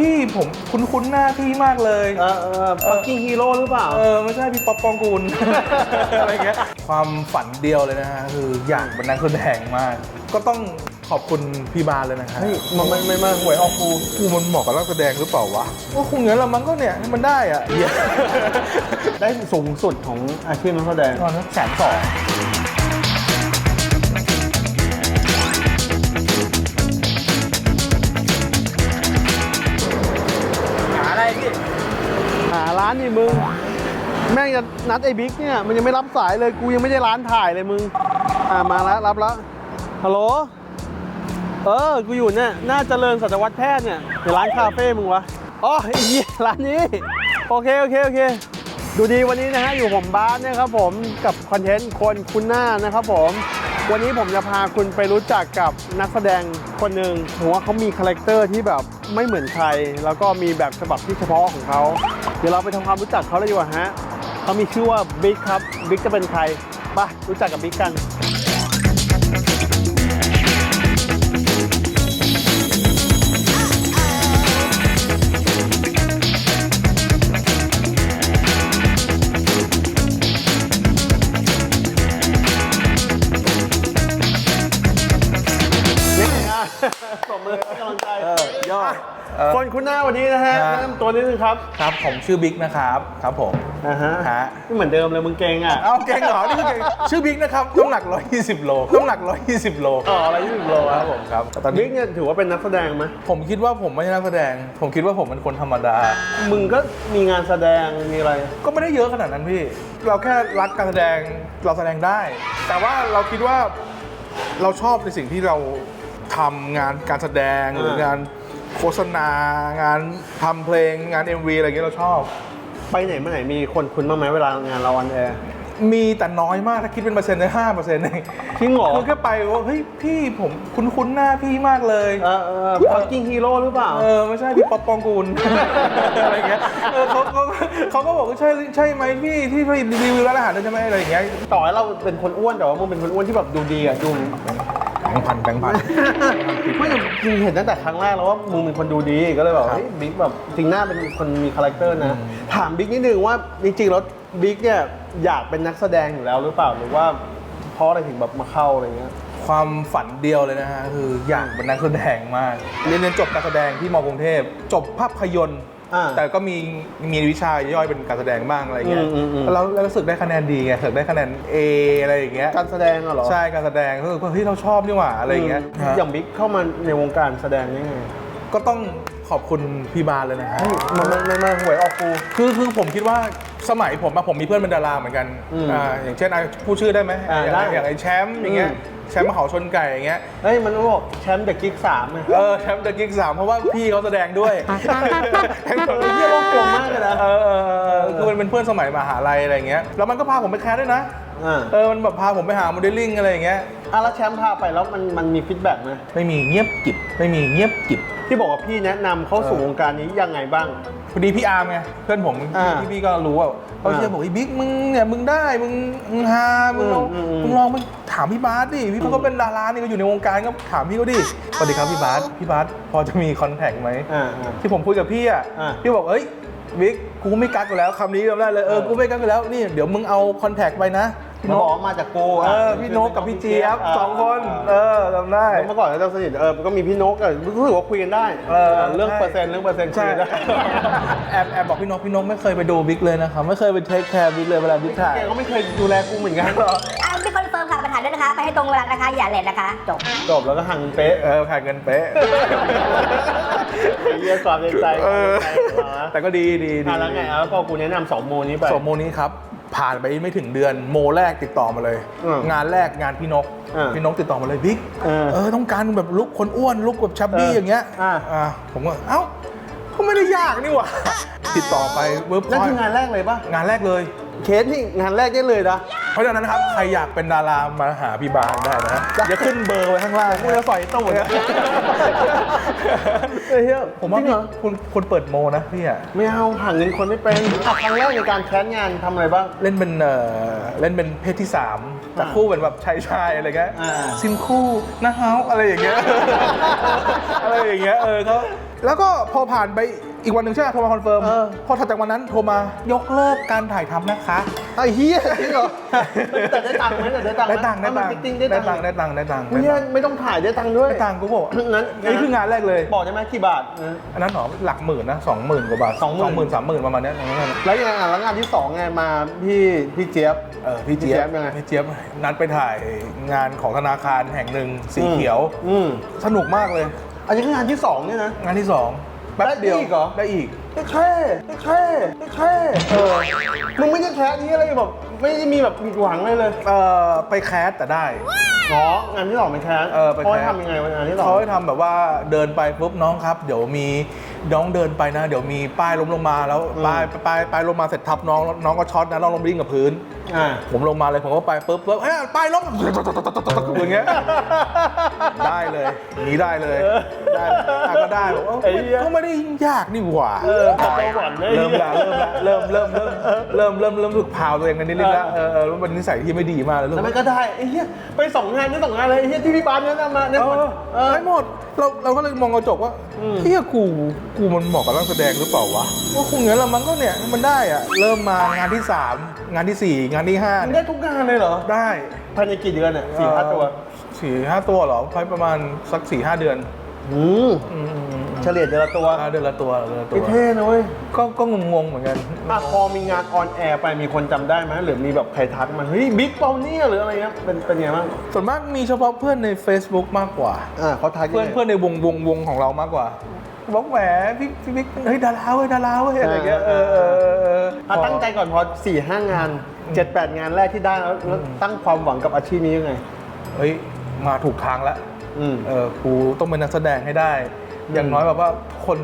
พี่ผมคุ้นๆหน้าพี่มากเลยเออเออฟักกิ้งฮีโร่หรือเปล่า เออไม่ใช่พี่ป๊อปปองกูล อะไรเงี้ยความฝันเดียวเลยนะฮะคืออยากเป็นนักแสดงมาก ก็ต้องขอบคุณพี่บาลเลยนะฮะเฮ้ยมันไม่ไม่มาหวยออกกูกูมันเหมาะกับนักแสดงหรือเปล่าวะก็คงงั้นละมั้งก็เนี่ยให้มันได้อะเหี้ยได้สูงสุดของอาชีพนักแสดงตอนนั้นแสนสองานนี่มึง แม่งจะนัดไอ้บิ๊กเนี่ยมันยังไม่รับสายเลยกูยังไม่ได้ร้านถ่ายเลยมึง อ่ามาแล้วรับแล้วฮัลโหลเออ กูอยู่เนี่ยหน้าเจริญสัตวแพทย์เนี่ยในร้านคาเฟ่มึงวะอ๋อไอ้เหี้ยร้านนี้ โอเค โอเค โอเค ดูดีวันนี้นะฮะ อยู่ผมบาสนะครับผมกับคอนเทนต์คนคุณหน้านะครับผม วันนี้ผมจะพาคุณไปรู้จักกับนักแสดงคนหนึ่งผมว่าเขามีคาแรคเตอร์ที่แบบไม่เหมือนใคร แล้วก็มีแบบฉบับที่เฉพาะของเขา เดี๋ยวเราไปทำความรู้จักเขาเลยดีกว่าฮะเขามีชื่อว่าบิ๊กครับบิ๊กจะเป็นใครไปรู้จักกับบิ๊กกัน คนคุณหน้าวันนี้นะฮะฮะแนะนำตัวนิดนึงครับ ครับผมชื่อบิ๊กนะครับ ครับผมอ่าฮะฮะไม่เหมือนเดิมเลยมึงเก่งอะเอาเก่งเหรอนี่คือเก่งชื่อบิ๊กนะครับน้ำหนัก 120 โลน้ำหนัก 120 โลอ๋ออะไรยี่สิบโลคครัรับบผมครับแต่ตอนบิ๊นี้กเนี่ยถือว่าเป็นนักแสดงไหมผมคิดว่าผมไม่ใช่นักแสดง ผมคิดว่าผมเป็นคนธรรมดา มึงก็มีงานแสดงมีอะไร ก็ไม่ได้เยอะขนาดนั้นพี่ เราแค่รักการแสดงเราแสดงได้ แต่ว่าเราคิดว่าเราชอบในสิ่งที่เราทำงานการแสดงหรือเอองาน โฆษณางานทำเพลงงาน MV อะไรอย่างเงี้ยเราชอบ ไปไหนมาไหนมีคนคุ้นบ้างไหมเวลางานเราออนแอร์ มีแต่น้อยมากถ้าคิดเป็นเปอร์เซ็นต์ได้ห้าเปอร์เซ็นต์เองจริงเหรอ คือแค่ไปว่าเฮ้ยพี่ผมคุ้นๆหน้าพี่มากเลย เออเออฟักกิ้งฮีโร่หรือเปล่า เออไม่ใช่พี่ป๊อปปองกูล อะไรอย่างเงี้ยเออเขาเขาเขาก็บอกว่าใช่ใช่ไหมพี่ที่ผลิตรีวิวร้านอาหารด้วยใช่ไหมอะไรอย่างเงี้ย ต่อให้เราเป็นคนอ้วนแต่ว่ามึงเป็นคนอ้วนที่แบบดูดีอะดูแบงค์พันแบงค์พัน ไม่แต่จริงเห็นตั้งแต่ครั้งแรกแล้วว่ามึงเป็นคนดูดีก็เลยแบบครับเฮ้ยบิ๊กแบบจริงหน้าเป็นคนมีคาแรคเตอร์นะอืมถามบิ๊กนิดนึงว่าจริงๆแล้วบิ๊กเนี่ยอยากเป็นนักแสดงอยู่แล้วหรือเปล่าหรือว่าเพราะอะไรถึงแบบมาเข้าอะไรเงี้ย ความฝันเดียวเลยนะฮะคืออยากเป็นนักแสดงมาก เรียนเรียนจบการแสดงที่มกรุงเทพจบภาพยนตร์ อ่าแต่ก็มีมีวิชาย่อยเป็นการแสดงบ้างอะไรเงี้ยอืมอืมอืม แล้วแล้วรู้สึกได้คะแนนดีไงรู้สึกได้คะแนน A อะไรอย่างเงี้ยการแสดงอะเหรอใช่การแสดงก็คือเฮ้ยเราชอบนี่หว่าอะไรอย่างเงี้ยมอย่างบิ๊กเข้ามาในวงการแสดงได้ไงก็ต้องขอบคุณพี่บาลเลยนะฮะเฮ้ยมันมันมันมาหวยออกกู คือคือผมคิดว่าสมัยผมอะผมมีเพื่อนเป็นดาราเหมือนกันอืมอ่าอย่างเช่นอะพูดชื่อได้ไหมอ่าอย่างได้อย่างไอ้แชมป์อย่างเงี้ยอืม แชมป์มหาชนไก่อย่างเงี้ย เฮ้ยมันบอกแชมป์เดอะกิ๊กสามอะเออแชมป์เดอะกิ๊กสามเพราะว่าพี่เขาแสดงด้วยเออเหี้ยโลกกลมมากเลยนะเออเออเออคือมันเป็นเพื่อนสมัยมหาลัยอะไรอย่างเงี้ยแล้วมันก็พาผมไปแคสด้วยนะอ่าเออมันแบบพาผมไปหาโมเดลลิ่งอะไรอย่างเงี้ยอะแล้วแชมป์พาไปแล้วมันมันมีฟีดแบ็กไหมไม่มีเงียบกิบไม่มีเงียบกิบ ที่บอกว่าพี่แนะนำเข้าสู่เออวงการนี้ยังไงบ้าง พอดีพี่อาร์มไงเพื่อนผมอ่าที่พี่ก็รู้ว่าเขาอ่าเชื่อบอกไอ้บิ๊กมึงเนี่ยมึงได้มึงมึงฮามึงลองอืมอืม มึงลองมึงถามพี่บาสดิพี่เขาก็เป็นดารานี่ก็อยู่ในวงการก็ถามพี่เขาดิสวัสดีครับพี่บาสพี่บาสพอจะมีคอนแทคไหม อ่าอ่าที่ผมคุยกับพี่อะ อ่าพี่บอกเอ้ยบิ๊กกูไม่กักอยู่แล้วคำนี้จำได้เลย เออ เออ กูไม่กักอยู่แล้ว นี่ เดี๋ยวมึงเอาคอนแทคไปนะพี่ มันนบอกกว่ามาจากกูเออพี่นกกับพี่เจี๊ยบสองคน เออจำได้ เมื่อก่อนเราสนิทเออก็มีพี่นกอะรู้สึกว่าคุยกันได้เออเรื่องใช่เปอร์เซ็นต์เรื่องเปอร์เซ็นต์คุยใช่กันได้แอบแอบบอกพี่นกพี่นกไม่เคยไปดูบิ๊กเลยนะครับไม่เคยไปเทคแคร์บิ๊กเลยเวลาบิ๊กถ่ายแกก็ไม่เคยดูแลกูเหมือนกันอะพี่คอนเฟิร์มค่ะประธานด้วยนะคะ ไปให้ตรงเวลานะคะอย่าเลทนะคะจบจบแล้วก็หังเป๊ะเออผ่านเงินเป๊ะไอ้เยี่ยความในใจเออความในใจของเรานะแต่ก็ดีดีดีอะแล้วไงอะแล้วพอกูแนะนำสองโมนี้ไปสมโมนี้ครับ ผ่านไปไม่ถึงเดือนโมแรกติดต่อมาเลยอืมงานแรกงานพี่นกอ่าพี่นกติดต่อมาเลยบิ๊กเออเออต้องการแบบลุกคนอ้วนลุกแบบชับบี้เอออย่างเงี้ยอ่าอ่าผมก็เอ้าก็ไม่ได้ยากนี่หว่าติดต่อไปเวิร์กพนั่นอยคืองานแรกเลยปะงานแรกเลย เคสนี่งานแรกได้เลยนะ เพราะฉะนั้นนะครับ ใครอยากเป็นดารามาหาพี่บางได้นะเดี๋ยวขึ้นเบอร์ไว้ข้างล่างกูจะสอยตูดนะเฮ้ยผมว่าจริงเหรอ คุณคุณเปิดโมนะพี่อะไม่เอาหาเงินคนไม่เป็นอะครั้งแรกในการแคสงานทำอะไรบ้าง เล่นเป็นเอ่อเล่นเป็นเพศที่สามแต่อ่าคู่เป็นแบบชายชายๆอะไรเงี้ยอ่า ซิมคู่นะเฮาอะไรอย่างเงี้ย อะไรอย่างเงี้ยเออเขาแล้วก็พอผ่านไป อีกวันหนึ่งใช่ไหมโทรมาคอนเฟิร์มเออ พอถัดจากวันนั้นโทรมายกเลิกการถ่ายทำนะคะไอ้เฮียจริงเหรอแต่ได้ตังค์ไหมแต่ได้ตังค์หมได้ตังค์ได้ตังค์เอามาฟิตติ้งได้ได้ตัตังงค์ค์ได้ตังค์ได้ตังค์เฮียไม่ต้องถ่ายได้ตังค์ด้วย ได้ตังค์กูบอกนั้น นี่คืองานแรกเลย บอกได้ไหมกี่บาทนะ อันนั้นหรอหลักหมื่นนะสองหมื่นกว่าบาทสองหมื่นหมื่นสามหมื่นประมาณเนี้ยแล้วยังไงอะแล้วงานที่สองไงมาพี่พี่เจี๊ยบ เออพี่เจี๊ยบยังไง พี่เจี๊ยบนัดไปถ่ายงานของธนาคารแห่งหนึ่งสีเขียว อืมสนุกมากเลย อันนี้คืองานที่สองเนี่ยนะ งานที่สอง แป๊บเดียวได้อีกเหรอ ได้อีกไม่แค่ไม่แค่ไม่แค่เออมึงไม่ได้แค่นี้อะไรแบบไม่ได้มีแบบผิดหวังเลยเลยเออไปแคสแต่ได้ อ๋องานที่สองเป็นแค่เออไปแคสเขาให้ทำยังไงวะงานที่สองเขาให้ทำแบบว่าเดินไปปุ๊บน้องครับ เดี๋ยวมีน้องเดินไปนะ เดี๋ยวมีป้ายล้มลงมาแล้วป้ายป้ายป้ายลงมาเสร็จทับน้องน้องก็ช็อตนะน้องลงไปดิ้งกับพื้น อ่า ผมลงมาเลยผมก็ไปปุ๊บปุ๊บเฮ้ยป้ายล้มอย่างเงี้ยได้เลยหนีได้เลยได้อะก็ได้บอกว่าไอ้เหี้ย ก็ไม่ได้ยากนี่หว่า เออพอไปหวันเลย เริ่มละเริ่มละเริ่มเริ่มเริ่มเริ่มเริ่มเริ่มรู้สึกพาวตัวเองกันนิดนึงละเออเออมันนิสัยที่ไม่ดีมากเลยรู้แล้วสึมันกก็ได้ไอ้เหี้ยไปสองงานนี่สองงานเลยไอ้เหี้ยที่พี่ปานแนะนำมาเนี่ยเออเออได้หมดเราเราก็เลยมองกระจกว่าอืมเฮียกูกูมันเหมาะกับนักแสดงหรือเปล่าวะว่าคงงั้นละมั้งก็เนี่ยมันได้อะเริ่มมางานที่สามงานที่สี่งานที่ห้ามันเนี่ยได้ทุกงานเลยเหรอได้ภายในกี่เดือนอะสี่ห้าตัวสี่ห้าตัวเหรอภายประมาณสักสี่ห้าเดือนอืมอืมเฉลี่ยเดือนละตัวอ่าเดือนละตัวเดือนละตัไอ้วเท่นะเว้ยก็ก็งงๆเหมือนกัน อะพอมีงานออนแอร์ไปมีคนจำได้ไหมหรือมีแบบใครทักมาเฮ้ยบิ๊กเปาเนี่ยหรืออะไรเงี้ยเป็นเป็นไงบ้างส่วนมากมีเฉพาะเพื่อนใน Facebook มากกว่า อ่าเขาทักยังเพื่อนไง เพื่อนในวงวงวงของเรามากกว่าบอกแหมพี่พี่บิ๊กเฮ้ยดาราเว้ยดาราเว้ยอะไรเงี้ยเออเออเออเอออะตั้งใจก่อนพอสี่ห้างาน เจ็ดแปดงานแรกที่ได้แล้วแล้วตั้งความหวังกับอาชีพนี้ยังไง เฮ้ยมาถูกทางแล้วอืม เออกูต้องเป็นนักแสดงให้ได้ อย่างน้อยแบบว่าคน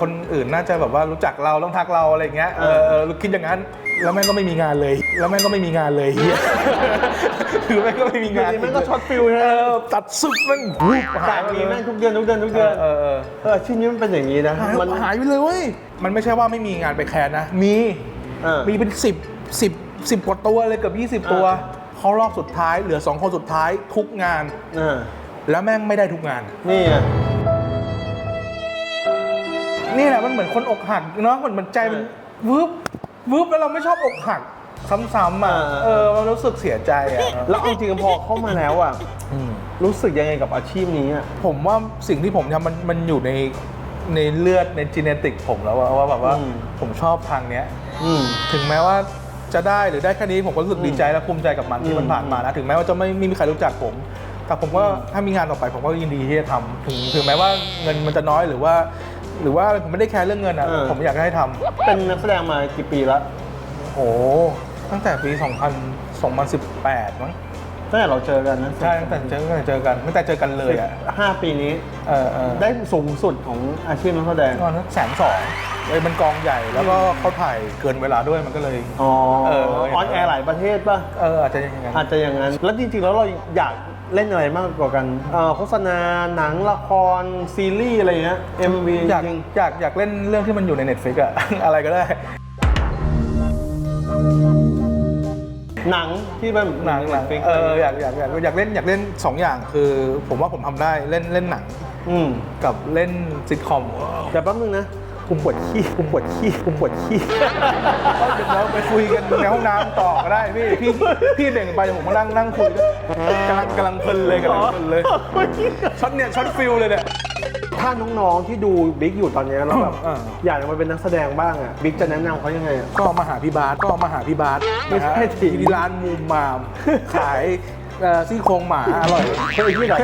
คนอื่นน่าจะแบบว่ารู้จักเราต้องทักเราอะไรเงี้ยเออเออคิดอย่างนั้นแล้วแม่งก็ไม่มีงานเลย แล้วแม่งก็ไม่มีงานเลยเฮียคือแม่งก็ไม่มีงานอยู่ดีแม่งก็ช็อตฟิลใช่ไหมเออตัดสุดแม่งวูบหาจายกไปมีเลยแม่งทุกเดือนทุกเดือนทุกเดือนเออเออ เอออาชีพนี้มันเป็นอย่างนี้นะหายมัน หายไปเลยเว้ย มันไม่ใช่ว่าไม่มีงานไปแคสนะ มี เออมีเป็นสิบสิบ สิบกว่าตัวเลยเกือบยี่สิบ20 ตัว เขารอบสุดท้ายเหลือสองคนสุดท้ายทุกงานอ่าแล้วแม่งไม่ได้ทุกงาน นี่อะนี่แหละมันเหมือนคนอกหักเนาะเหมือนมันใจมันวืบวืบแล้วเราไม่ชอบอกหักซ้ำๆอะเออมันรู้สึกเสียใจอะแล้วเอาจริงๆพอเข้ามาแล้วอะอืมรู้สึกยังไงกับอาชีพนี้อะ ผมว่าสิ่งที่ผมทำมันมันอยู่ในในเลือดในจีเนติกผมแล้วว่าว่าแบบว่าอืม ผมชอบทางเนี้ย อืม ถึงแม้ว่า จะได้หรือได้แค่นี้ผมก็รู้สึกอืมดีใจและภูมิใจกับมันที่มันอืมผ่านมานะถึงแม้ว่าจะไม่ไม่มีใครรู้จักผม แต่ผมก็ถ้ามีงานต่อไปผมก็ยินดีที่จะทำถึงถึงแม้ว่าเงินมันจะน้อยหรือว่า หรือว่าผมไม่ได้แคร์เรื่องเงินอะผมอยากให้ทำ เป็นนักแสดงมากี่ปีแล้วโอ้ตั้งแต่ปี 2000 2018 มั้ง ตั้งแต่เราเจอกันนะใช่ ตั้งแต่เจอตั้งแต่เจอกันตั้งแต่เจอกันเลยอะ ห้าปีนี้ เออเออได้สูงสุดของอาชีพนักแสดงตอนนั้นแสนสอง เลยมันกองใหญ่แล้วก็เขาถ่ายเกินเวลาด้วยมันก็เลย อ๋อเออ ออนแอร์หลายประเทศป่ะ เอออาจจะอย่างนั้นอาจจะอย่างนั้น แล้วจริงๆ แล้วเราอยากเล่นอะไรมากกว่ากันเอ่อโฆษณาหนังละครซีรีส์อะไรเงี้ย MV อยากจริงอยากอยากเล่นเรื่องที่มันอยู่ใน Netflix อะ อะไรก็ได้ หนังที่มันหนังหนังฟิกเอออยากอยากอยากอยากเล่นอยากเล่นสองอย่างคือ ผมว่าผมทำได้เล่นเล่นหนังอืมกับเล่นซิทคอมแต่แป๊บนึงนะ กูปวดขี้กูปวดขี้กูปวดขี้ก็เดี๋ยวเราไปคุยกันในห้องน้ำต่อก็ได้พี่พี่พี่เด่งไปเดี๋ยวผมมานั่งนั่งคุยด้วยกำลังกำลังเพลินเลยกำลังเพลินเลยช็อตเนี่ยช็อตฟิลเลยเนี่ยถ้าน้องๆที่ดูบิ๊กอยู่ตอนเนี้ยแล้วแบบเอออยากจะมาเป็นนักแสดงบ้างอะบิ๊กจะแนะนำเขายังไงอะก็มาหาพี่บาสก็มาหาพี่บาสไม่ใช่นะฮะสิที่ร้านมูมมามขาย เอ่อซี่โครงหมาอร่อยเฮ้ยที่ไหน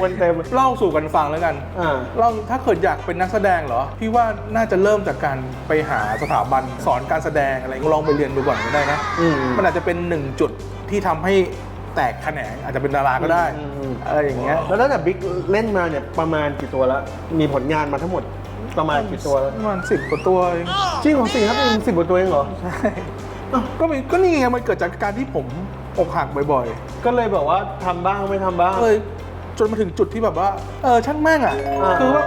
วนเต็มเล่าสู่กันฟังแล้วกันอ่าเล่าถ้าเกิดอยากเป็นนักแสดงเหรอ พี่ว่าน่าจะเริ่มจากการไปหาสถาบันสอนการแสดงอะไรลองไปเรียนดูก่อนก็ได้นะอืมมันอาจจะเป็นหนึ่งจุดที่ทำให้แตกแขนงอาจจะเป็นดาราก็ได้อืมอืม อะไรอย่างเงี้ย แล้วตั้งแต่บิ๊กเล่นมาเนี่ยประมาณกี่ตัวแล้ว มีผลงานมาทั้งหมดประมาณกี่ตัวแล้วประมาณสิบกว่าตัวเองจริงของสี่ครับเป็นสิบกว่าตัวเองเหรอใช่อ้าวก็มีก็นี่ไงมันเกิดจากการที่ผม อกหักบ่อยก็เลยแบบว่าทำบ้างไม่ทำบ้าง ๆ เลยจนมาถึงจุดที่แบบว่า เออช่างแม่งอะ อ่า คือว่า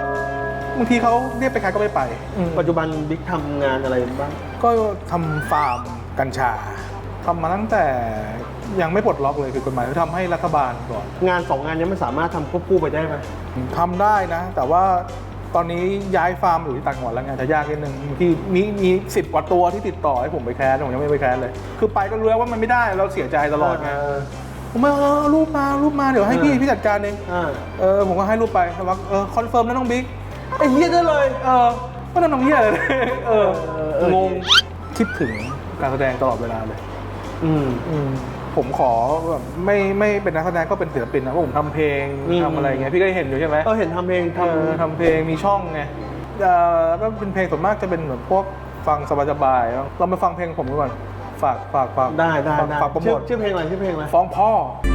บางทีเขาเรียกไปใครก็ไม่ไปอืมปัจจุบันบิ๊กทำงานอะไรบ้าง ก็ทำฟาร์มกัญชาทำมาตั้งแต่ยังไม่ปลดล็อกเลยคือกฎหมายที่ทำให้รัฐบาลก่อนงานสองงานเนี้มันสามารถทำควบคู่ไปได้ไหมทำได้นะ แต่ว่า ตอนนี้ย้ายฟาร์มอยู่ที่ต่างจังหวัดแล้วไงจะยากนิดนึงที่มีมีสิบกว่าตัวที่ติดต่อให้ผมไปแคสผมยังไม่ไปแคสเลย คือไปก็รู้แล้วว่ามันไม่ได้เราเสียใจตลอดไงเออผมไม่เออเอารูปมารูปมาเดี๋ยวให้พี่เออพี่จัดการเองอ่าเออผมก็ให้รูปไปแต่ว่าเออคอนเฟิร์มแล้วน้องบิ๊กไอ้เหี้ยได้เลยเออไม่ต้องน้องเหี้ยเลยเออเออเอองงคิดถึงการแสดงตลอดเวลาเลย อืมอืม ผมขอแบบไม่ไม่เป็นนักแสดงก็เป็นศิลปินนะเพราะผมทำเพลงอืม ทำอะไรอย่างเงี้ยพี่ก็เห็นอยู่ใช่ไหมเออเห็นทำเพลงเออทำทำเพลงมีช่องไงเออแล้วก็เป็นเพลงส่วนมากจะเป็นแบบพวกฟังสบายๆเรามาฟังเพลงผมก่อนฝากฝากฝากได้ได้ฝากได้ฝากโปรโมชื่อทชื่อเพลงอะไรชื่อเพลงอะไรฟ้องพ่อ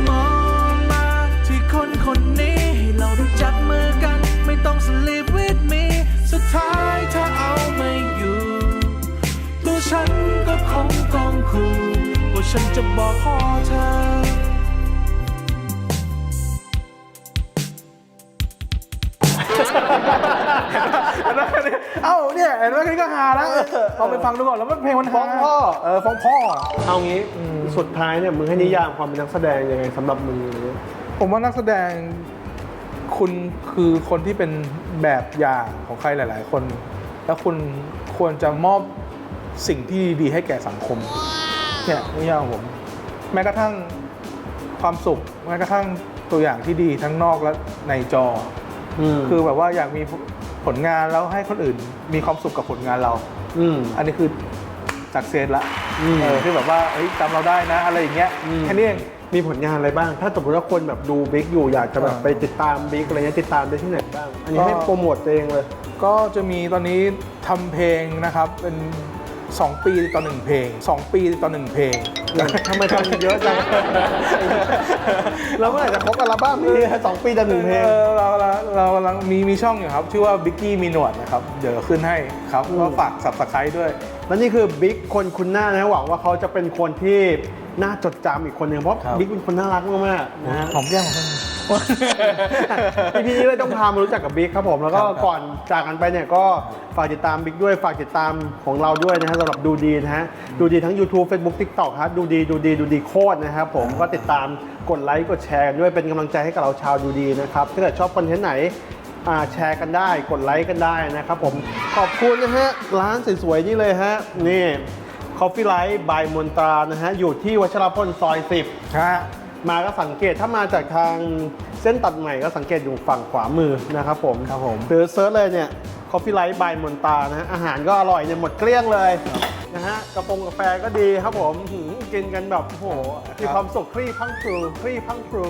มองมาที่คนคนนี้ให้เราได้จับมือกัน ไม่ต้อง sleep with me สุดท้ายถ้าเอาไม่อยู่ ตัวฉันก็คงต้องคู่ว่า ฉันจะบอกพ่อเธอเห็นไหมเอ้าเนี่ยเห็นไหมแค่นี้ก็ฮาแล้วลองไปฟังดูก่อนแล้วมันเพลงมันฮาฟ้องพ่อเออฟ้องพ่อเอางี้สุดท้ายเนี่ยมึงให้นิยามความเป็นนักแสดงยังไงสำหรับมึงอะไรเงี้ยผมว่านักแสดงคุณคือคนที่เป็นแบบอย่างของใครหลาย ๆ คน แล้วคุณควรจะมอบสิ่งที่ดีให้แก่สังคม เนี่ยนิยามของผม แม้กระทั่งความสุข แม้กระทั่งตัวอย่างที่ดีทั้งนอกและในจออืมคือแบบว่าอยากมีผลงานแล้วให้คนอื่น มีความสุขกับผลงานเรา อืมอันนี้คือจากเซนละอืมเออที่แบบว่าเฮ้ยจำเราได้นะ อะไรอย่างเงี้ยอืมแค่นี้เองมีผลงานอะไรบ้าง ถ้าสมมติว่าคนแบบดูบิ๊กอยู่อยากจะแบบอ่าไปติดตามบิ๊กอะไรเงี้ยติดตามได้ที่ไหนบ้าง อันนี้ก็ให้โปรโมทตัวเองเลย ก็จะมีตอนนี้ทำเพลงนะครับเป็น 2 ปีต่อหนึ่งเพลง 2 ปีต่อหนึ่งเพลงทำไมทำเยอะจังแล้วเมื่อไหร่จะครบอัลบั้มนี่สองปีจะหนึ่งเพลงออเราเราเรากำลังมีมีช่องอยู่ครับ ชื่อว่า Bicky มีหนวดนะครับ เดี๋ยวขึ้นให้ครับอืมก็ฝาก subscribe ด้วย และนี่คือบิ๊กคนคุณหน้านะหวังว่าเขาจะเป็นคนที่น่าจดจำอีกคนหนึ่งเพราะครับบิ๊กเป็นคนน่ารักมากๆนะฮะหอมแก้มของท่า นพี่พี่เลยต้องพามารู้จักกับบิ๊กครับผม แล้วก็ครับก่อนจากกันไปเนี่ยก็ฝากติดตามบิ๊กด้วย ฝากติดตามของเราด้วยนะฮะสำหรับดูดีนะฮะ ดูดีทั้ง YouTube Facebook TikTok ครับดูดีดูดีดูดีโคตรนะครับผม ก็ติดตามกดไลค์กดแชร์กันด้วย เป็นกำลังใจให้กับเราชาวดูดีนะครับ ถ้าเกิดชอบคอนเทนต์ไหนอ่าแชร์กันได้ กดไลค์กันได้นะครับผม ขอบคุณนะฮะ ร้านสวยๆนี่เลยฮะ นี่ Coffee Light by มนตรานะฮะ อยู่ที่วัชรพลซอย 10ฮะ มาก็สังเกตถ้ามาจากทางเส้นตัดใหม่ก็สังเกตอยู่ฝั่งขวามือนะครับผมครับผมหรือเซิร์ชเลยเนี่ย Coffee Light by มนตานะฮะอาหารก็อร่อยเนี่ยหมดเกลี้ยงเลยนะฮะกระโปรงกาแฟก็ดีครับผมหืมกินกันแบบโอ้โหมีความสุขคลี่พังครูคลี่พังครู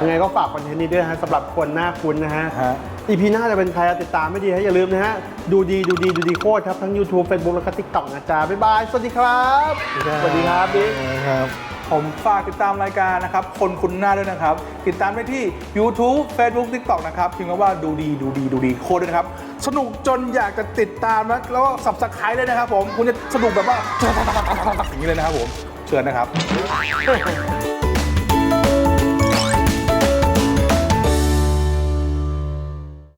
ยังไงก็ฝากคอนเทนต์นี้ด้วยฮะสำหรับคนหน้าคุ้นนะฮะฮะ อีพีหน้าจะเป็นใครติดตามไม่ดีให้อย่าลืมนะฮะ ดูดีดูดีดูดีโคตรครับ ทั้ง YouTube Facebook แล้วก็ TikTok นะจ๊ะบ๊ายบาย สวัสดีครับ สวัสดีครับ บิ๊กครับ ผมฝากติดตามรายการนะครับ คนคุณหน้าด้วยนะครับ ติดตามได้ที่ YouTube Facebook TikTok นะครับพิมพ์ว่าดูดีดูดีดูดีโคตรด้วยนะครับ สนุกจนอยากจะติดตามนะแล้วก็สับสไครต์เลยนะครับผมคุณจะสนุกแบบว่าอย่างนี้เลยนะครับผมเชิญนะครับ